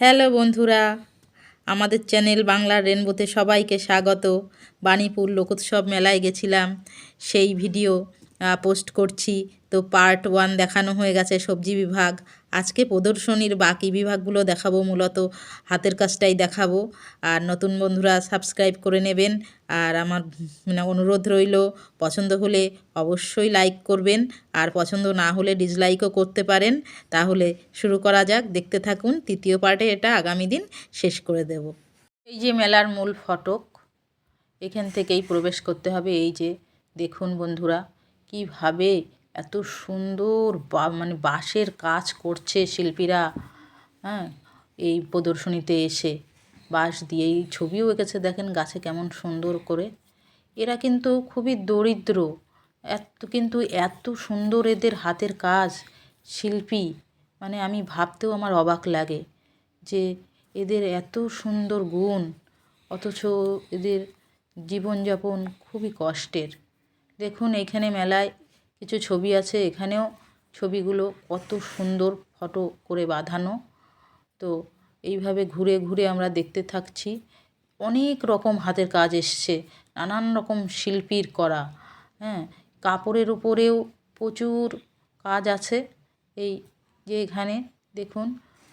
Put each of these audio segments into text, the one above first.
Hello বন্ধুরা আমাদের channel বাংলার রেনবোতে সবাইকে স্বাগত। বাণীপুর লোকোৎসব মেলায় গেছিলাম সেই ভিডিও পোস্ট করছি। তো পার্ট ওয়ান দেখানো হয়ে গেছে সবজি বিভাগ। আজকে প্রদর্শনীর বাকি বিভাগগুলো দেখাবো মূলত। হাতের কাজটাই দেখাবো। আর নতুন বন্ধুরা সাবস্ক্রাইব করে নেবেন। আর আমার মানে অনুরোধ রইল, পছন্দ হলে অবশ্যই লাইক করবেন। আর পছন্দ না হলে ডিসলাইকও করতে পারেন। তাহলে শুরু করা যাক। দেখতে থাকুন, তৃতীয় পার্টে এটা আগামী দিন শেষ করে দেব। এই যে মেলার মূল ফটক, এখান থেকেই প্রবেশ করতে হবে। এই যে দেখুন বন্ধুরা কীভাবে এত সুন্দর বা মানে বাঁশের কাজ করছে শিল্পীরা হ্যাঁ? এই প্রদর্শনীতে এসে বাঁশ দিয়ে এই ছবিও এঁকেছে। দেখেন গাছে কেমন সুন্দর করে। এরা কিন্তু খুবই দরিদ্র। এত, কিন্তু এত সুন্দর এদের হাতের কাজ শিল্পী মানে আমি ভাবতেও আমার অবাক লাগে যে এদের এত সুন্দর গুণ, অথচ এদের জীবনযাপন খুবই কষ্টের। দেখুন এইখানে মেলায় কিছু ছবি আছে। এখানেও ছবিগুলো কত সুন্দর ফটো করে বাঁধানো। তো এইভাবে ঘুরে ঘুরে আমরা দেখতে থাকছি। অনেক রকম হাতের কাজ এসছে, নানান রকম শিল্পীর করা। হ্যাঁ কাপড়ের উপরেও প্রচুর কাজ আছে। এই যে এখানে দেখুন,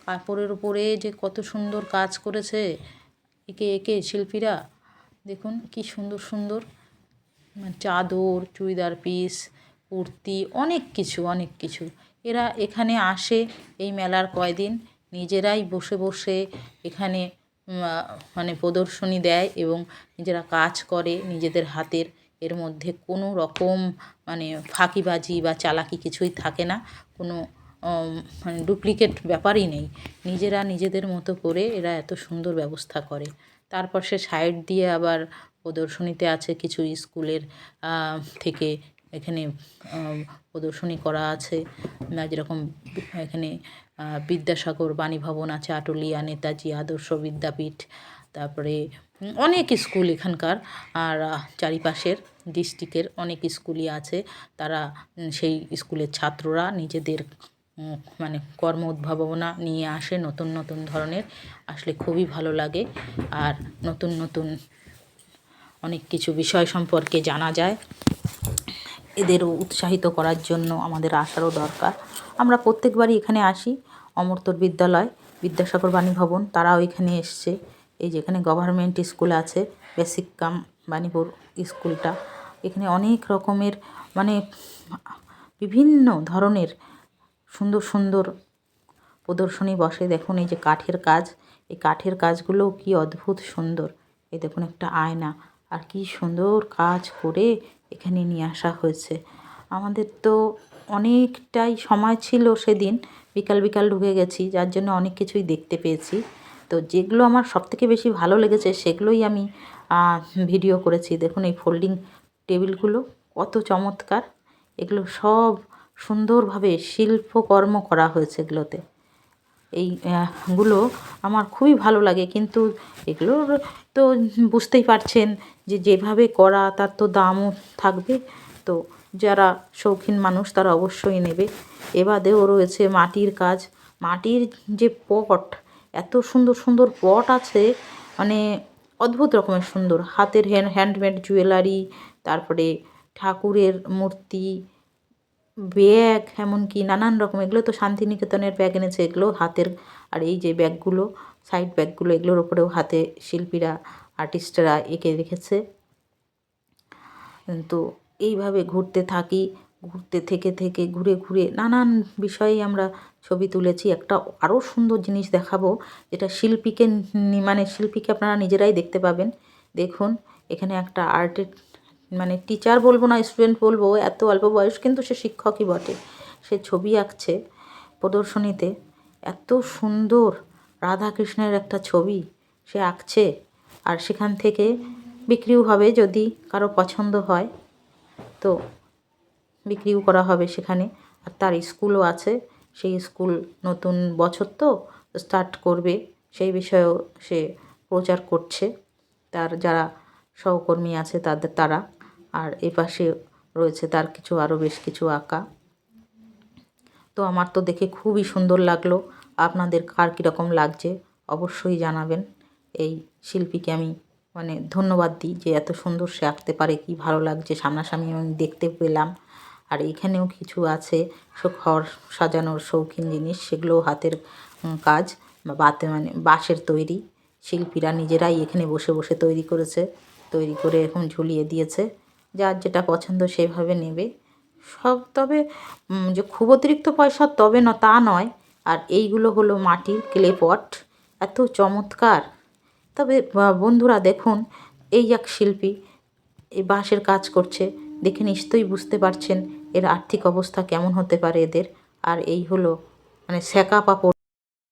কাপড়ের উপরে যে কত সুন্দর কাজ করেছে। একে একে শিল্পীরা, দেখুন কি সুন্দর সুন্দর চাদর, চুড়িদার পিস কুর্তি, অনেক কিছু অনেক কিছু। এরা এখানে আসে এই মেলার কয়দিন, নিজেরাই বসে বসে এখানে মানে প্রদর্শনী দেয় এবং নিজেরা কাজ করে নিজেদের হাতের। এর মধ্যে কোনো রকম মানে ফাঁকিবাজি বা চালাকি কিছুই থাকে না। কোনো মানে ডুপ্লিকেট ব্যাপারই নেই। নিজেরা নিজেদের মতো করে এরা এত সুন্দর ব্যবস্থা করে। তারপর সে সাইড দিয়ে আবার প্রদর্শনীতে আছে কিছু স্কুলের থেকে এখানে প্রদর্শনী করা আছে। যেরকম এখানে বিদ্যাসাগর বাণী ভবন আছে, আটুলিয়া, নেতাজি আদর্শ বিদ্যাপীঠ, তারপরে অনেক স্কুল এখানকার, আর চারিপাশের ডিস্ট্রিক্টের অনেক স্কুলই আছে। তারা সেই স্কুলের ছাত্ররা নিজেদের মানে কর্ম উদ্ভাবনা নিয়ে আসে, নতুন নতুন ধরনের। আসলে খুবই ভালো লাগে, আর নতুন নতুন অনেক কিছু বিষয় সম্পর্কে জানা যায়। এদেরও উৎসাহিত করার জন্য আমাদের আসারও দরকার। আমরা প্রত্যেকবারই এখানে আসি, অমর্তর বিদ্যালয়, বিদ্যাসাগর বাণী ভবন তারাও এখানে এসছে। এই যে এখানে গভর্নমেন্ট স্কুল আছে বেসিক কাম বাণীপুর স্কুলটা। এখানে অনেক রকমের মানে বিভিন্ন ধরনের সুন্দর সুন্দর প্রদর্শনী বসে। দেখুন এই যে কাঠের কাজ, এই কাঠের কাজগুলো কি অদ্ভুত সুন্দর। এই দেখুন একটা আয়না। আর কি সুন্দর কাজ করে এখানে নিয়ে আসা হয়েছে। আমাদের তো অনেকটাই সময় ছিল সেদিন, বিকাল বিকাল ঢুকে গেছি, যার জন্য অনেক কিছুই দেখতে পেয়েছি। তো যেগুলো আমার সবথেকে বেশি ভালো লেগেছে সেগুলোই আমি ভিডিও করেছি। দেখুন এই ফোল্ডিং টেবিলগুলো কত চমৎকার। এগুলো সব সুন্দরভাবে শিল্পকর্ম করা হয়েছে এগুলোতে। এই আহ, গুলো আমার খুবই ভালো লাগে। কিন্তু এগুলোর তো বুঝতেই পারছেন যে যেভাবে করা তার তো দামও থাকবে। তো যারা শৌখিন মানুষ তারা অবশ্যই নেবে। এবাদেও রয়েছে মাটির কাজ। মাটির যে পট এত সুন্দর সুন্দর পট আছে মানে অদ্ভুত রকমের সুন্দর। হাতের হ্যান্ড হ্যান্ডমেড জুয়েলারি তারপরে ঠাকুরের মূর্তি ব্যাগ, এমনকি নানান রকম, এগুলো তো শান্তিনিকেতনের ব্যাগ এনেছে, এগুলো হাতের, আর এই যে ব্যাগগুলো সাইড ব্যাগগুলো, এগুলোর ওপরেও হাতে শিল্পীরা আর্টিস্টরা এঁকে রেখেছে। তো এইভাবে ঘুরতে থাকি, ঘুরতে থেকে থেকে, ঘুরে ঘুরে নানান বিষয়ে আমরা ছবি তুলেছি। একটা আরও সুন্দর জিনিস দেখাবো, যেটা শিল্পীকে মানে শিল্পীকে আপনারা নিজেরাই দেখতে পাবেন। দেখুন, এখানে একটা আর্টের মানে টিচার বলব না স্টুডেন্ট বলব, এত অল্প বয়স কিন্তু সে শিক্ষকই বটে। সে ছবি আঁকছে প্রদর্শনীতে, এত সুন্দর রাধাকৃষ্ণের একটা ছবি সে আঁকছে, আর সেখান থেকে বিক্রিও হবে যদি কারও পছন্দ হয়। তো বিক্রিও করা হবে সেখানে, আর তার স্কুলও আছে, সেই স্কুল নতুন বছর তো স্টার্ট করবে, সেই বিষয়েও সে প্রচার করছে। তার যারা সহকর্মী আছে তাদের, তারা আর এপাশে রয়েছে তার কিছু আরও বেশ কিছু আঁকা। তো আমার তো দেখে খুবই সুন্দর লাগল। আপনাদের কার কীরকম লাগছে অবশ্যই জানাবেন। এই শিল্পীকে আমি মানে ধন্যবাদ দিই যে এত সুন্দর সে আঁকতে পারে, কি ভালো লাগছে, সামনাসামনি আমি দেখতে পেলাম। আর এখানেও কিছু আছে ঘর সাজানোর শৌখিন জিনিস, সেগুলোও হাতের কাজ বাতে মানে বাঁশের তৈরি। শিল্পীরা নিজেরাই এখানে বসে বসে তৈরি করেছে, তৈরি করে এরকম ঝুলিয়ে দিয়েছে। যার যেটা পছন্দ সেভাবে নেবে। সব তবে যে খুব অতিরিক্ত পয়সা তবে না, তা নয়। আর এইগুলো হলো মাটির ক্লে পট। এত চমৎকার। তবে বন্ধুরা দেখুন, এই এক শিল্পী এই বাঁশের কাজ করছে। দেখে নিশ্চয়ই বুঝতে পারছেন এর আর্থিক অবস্থা কেমন হতে পারে এদের। আর এই হলো মানে সেকা পাপড়